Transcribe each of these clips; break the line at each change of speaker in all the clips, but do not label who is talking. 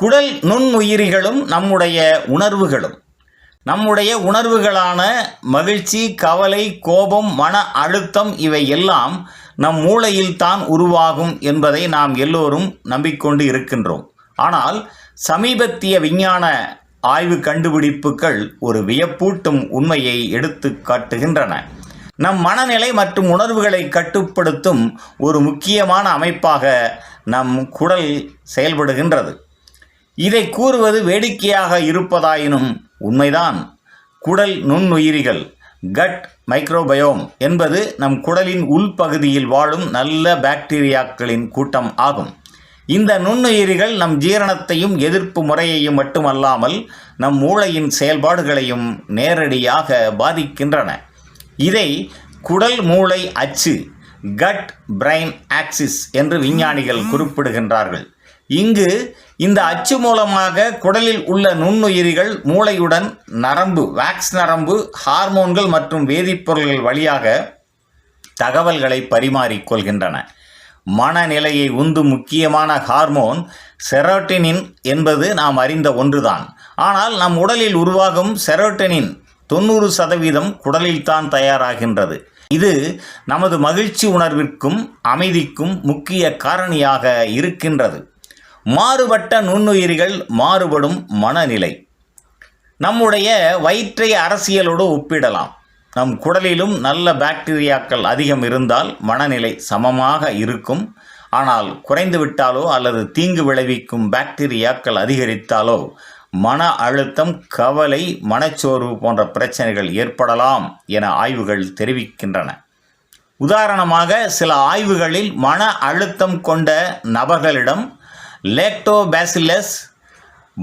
குடல் நுண்ணுயிரிகளும் நம்முடைய உணர்வுகளும். நம்முடைய உணர்வுகளான மகிழ்ச்சி கவலை கோபம் மன அழுத்தம் இவை எல்லாம் நம் மூளையில் தான் உருவாகும் என்பதை நாம் எல்லோரும் நம்பிக்கொண்டு இருக்கின்றோம். ஆனால் சமீபத்திய விஞ்ஞான ஆய்வு கண்டுபிடிப்புகள் ஒரு வியப்பூட்டும் உண்மையை எடுத்து காட்டுகின்றன. நம் மனநிலை மற்றும் உணர்வுகளை கட்டுப்படுத்தும் ஒரு முக்கியமான அமைப்பாக நம் குடல் செயல்படுகின்றது. இதை கூறுவது வேடிக்கையாக இருப்பதாயினும் உண்மைதான். குடல் நுண்ணுயிரிகள் கட் மைக்ரோபயோம் என்பது நம் குடலின் உள்பகுதியில் வாழும் நல்ல பாக்டீரியாக்களின் கூட்டம் ஆகும். இந்த நுண்ணுயிரிகள் நம் ஜீரணத்தையும் எதிர்ப்பு முறையையும் மட்டுமல்லாமல் நம் மூளையின் செயல்பாடுகளையும் நேரடியாக பாதிக்கின்றன. இதை குடல் மூளை அச்சு கட் பிரைன் ஆக்சிஸ் என்று விஞ்ஞானிகள் குறிப்பிடுகின்றார்கள். இங்கு இந்த அச்சு மூலமாக குடலில் உள்ள நுண்ணுயிரிகள் மூளையுடன் நரம்பு வேக்ஸ் நரம்பு ஹார்மோன்கள் மற்றும் வேதிப்பொருள்கள் வழியாக தகவல்களை பரிமாறிக்கொள்கின்றன மனநிலையை உந்தும் முக்கியமான ஹார்மோன் செரோட்டினின் என்பது நாம் அறிந்த ஒன்றுதான். ஆனால் நம் உடலில் உருவாகும் செரோட்டனின் தொண்ணூறு சதவீதம் குடலில்தான் தயாராகின்றது. இது நமது மகிழ்ச்சி உணர்விற்கும் அமைதிக்கும் முக்கிய காரணியாக இருக்கின்றது. மாறுபட்ட நுண்ணுயிரிகள் மாறுபடும் மனநிலை. நம்முடைய வயிற்றை அரசியலோடு ஒப்பிடலாம். நம் குடலிலும் நல்ல பாக்டீரியாக்கள் அதிகம் இருந்தால் மனநிலை சமமாக இருக்கும். ஆனால் குறைந்துவிட்டாலோ அல்லது தீங்கு விளைவிக்கும் பாக்டீரியாக்கள் அதிகரித்தாலோ மன அழுத்தம் கவலை மனச்சோர்வு போன்ற பிரச்சனைகள் ஏற்படலாம் என ஆய்வுகள் தெரிவிக்கின்றன. உதாரணமாக சில ஆய்வுகளில் மன அழுத்தம் கொண்ட நபர்களிடம் லேக்டோபாசிலஸ்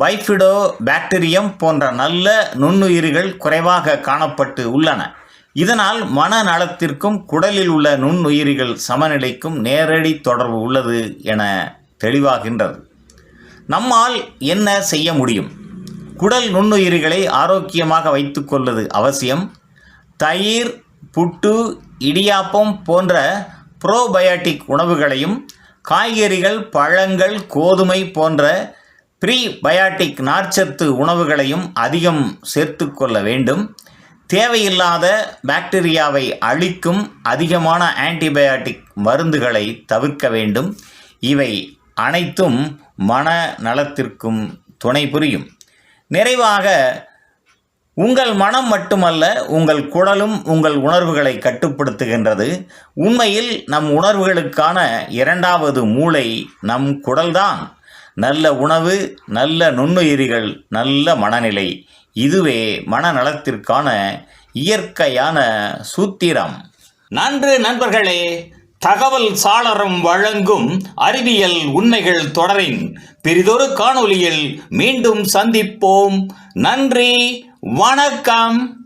பைஃபிடோ பாக்டீரியம் போன்ற நல்ல நுண்ணுயிர்கள் குறைவாக காணப்பட்டு உள்ளன. இதனால் மனநலத்திற்கும் குடலில் உள்ள நுண்ணுயிரிகள் சமநிலைக்கும் நேரடி தொடர்பு உள்ளது என தெளிவாகின்றது. நம்மால் என்ன செய்ய முடியும்? குடல் நுண்ணுயிரிகளை ஆரோக்கியமாக வைத்துக்கொள்வது அவசியம். தயிர் புட்டு இடியாப்பம் போன்ற ப்ரோபயோட்டிக் உணவுகளையும் காய்கறிகள் பழங்கள் கோதுமை போன்ற ப்ரீபயாட்டிக் நார்ச்சத்து உணவுகளையும் அதிகம் சேர்த்து கொள்ள வேண்டும். தேவையில்லாத பாக்டீரியாவை அழிக்கும் அதிகமான ஆன்டிபயாட்டிக் மருந்துகளை தவிர்க்க வேண்டும். இவை அனைத்தும் மன நலத்திற்கும் துணை புரியும். நிறைவாக உங்கள் மனம் மட்டுமல்ல உங்கள் குடலும் உங்கள் உணர்வுகளை கட்டுப்படுத்துகின்றது. உண்மையில் நம் உணர்வுகளுக்கான இரண்டாவது மூளை நம் குடல்தான். நல்ல உணவு நல்ல நுண்ணுயிரிகள் நல்ல மனநிலை. இதுவே மனநலத்திற்கான இயற்கையான சூத்திரம். நன்று நண்பர்களே தகவல் சாளரம் வழங்கும் அறிவியல் உண்மைகள் தொடரின் பெரிதொரு காணொளியில் மீண்டும் சந்திப்போம். நன்றி வணக்கம்.